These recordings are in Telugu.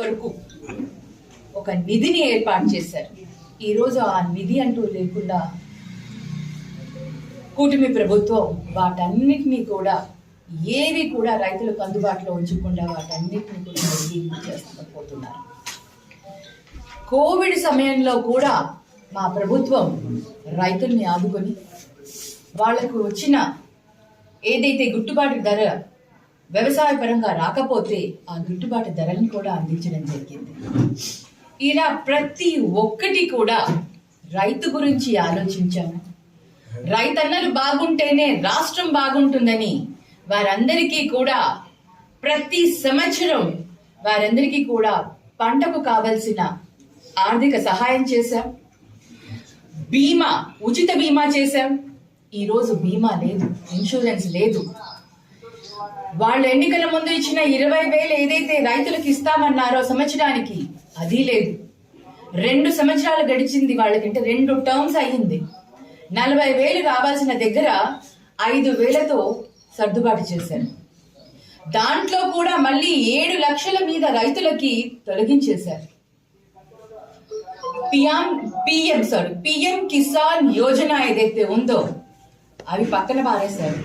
వరకు ఒక నిధిని ఏర్పాటు చేశారు. ఈరోజు ఆ నిధి అంటూ లేకుండా కూటమి ప్రభుత్వం వాటన్నిటినీ కూడా ఏవి కూడా రైతులకు అందుబాటులో ఉంచకుండా వాటన్నిటిని కూడా చేస్తున్నారు కోవిడ్ సమయంలో కూడా మా ప్రభుత్వం రైతుల్ని ఆదుకొని వాళ్ళకు వచ్చిన ఏదైతే గుట్టుబాటు ధర వ్యవసాయ పరంగా రాకపోతే ఆ గిట్టుబాటు ధరలను కూడా అందించడం జరిగింది. ఇలా ప్రతి ఒక్కటి కూడా రైతు గురించి ఆలోచించాము. రైతన్నలు బాగుంటేనే రాష్ట్రం బాగుంటుందని వారందరికీ కూడా ప్రతి సంవత్సరం వారందరికీ కూడా పంటకు కావలసిన ఆర్థిక సహాయం చేశాం. బీమా ఉచిత బీమా చేశాం. ఈరోజు బీమా లేదు ఇన్సూరెన్స్ లేదు. వాళ్ళ ఎన్నికల ముందు ఇచ్చిన ఇరవై వేలు ఏదైతే రైతులకు ఇస్తామన్నారో సంవత్సరానికి అది లేదు. రెండు సంవత్సరాలు గడిచింది వాళ్ళకంటే రెండు టర్మ్స్ అయ్యింది. నలభై వేలు కావాల్సిన దగ్గర ఐదు వేలతో సర్దుబాటు చేశారు. దాంట్లో కూడా మళ్ళీ ఏడు లక్షల మీద రైతులకి తొలగించేశారు. PM PM sorry PM Kisan Yojana ఏదైతే ఉందో అవి పక్కన పారేశారు.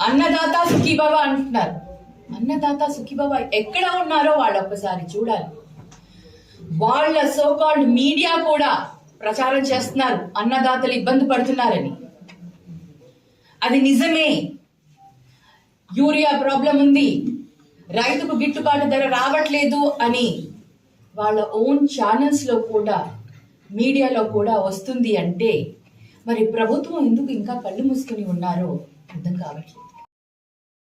అన్నదాత సుఖీబాబా అంటున్నారు. అన్నదాత సుఖీబాబా ఎక్కడ ఉన్నారో వాళ్ళు ఒక్కసారి చూడాలి. వాళ్ళ సోకాల్డ్ మీడియా కూడా ప్రచారం చేస్తున్నారు. అన్నదాతలు ఇబ్బంది పడుతున్నారని. అది నిజమే. యూరియా ప్రాబ్లం ఉంది. రైతుకు గిట్టుబాటు ధర రావట్లేదు అని వాళ్ళ ఓన్ ఛానల్స్లో కూడా మీడియాలో కూడా వస్తుంది అంటే మరి ప్రభుత్వం ఎందుకు ఇంకా కళ్ళు మూసుకుని ఉన్నారో అర్థం కావట్లేదు.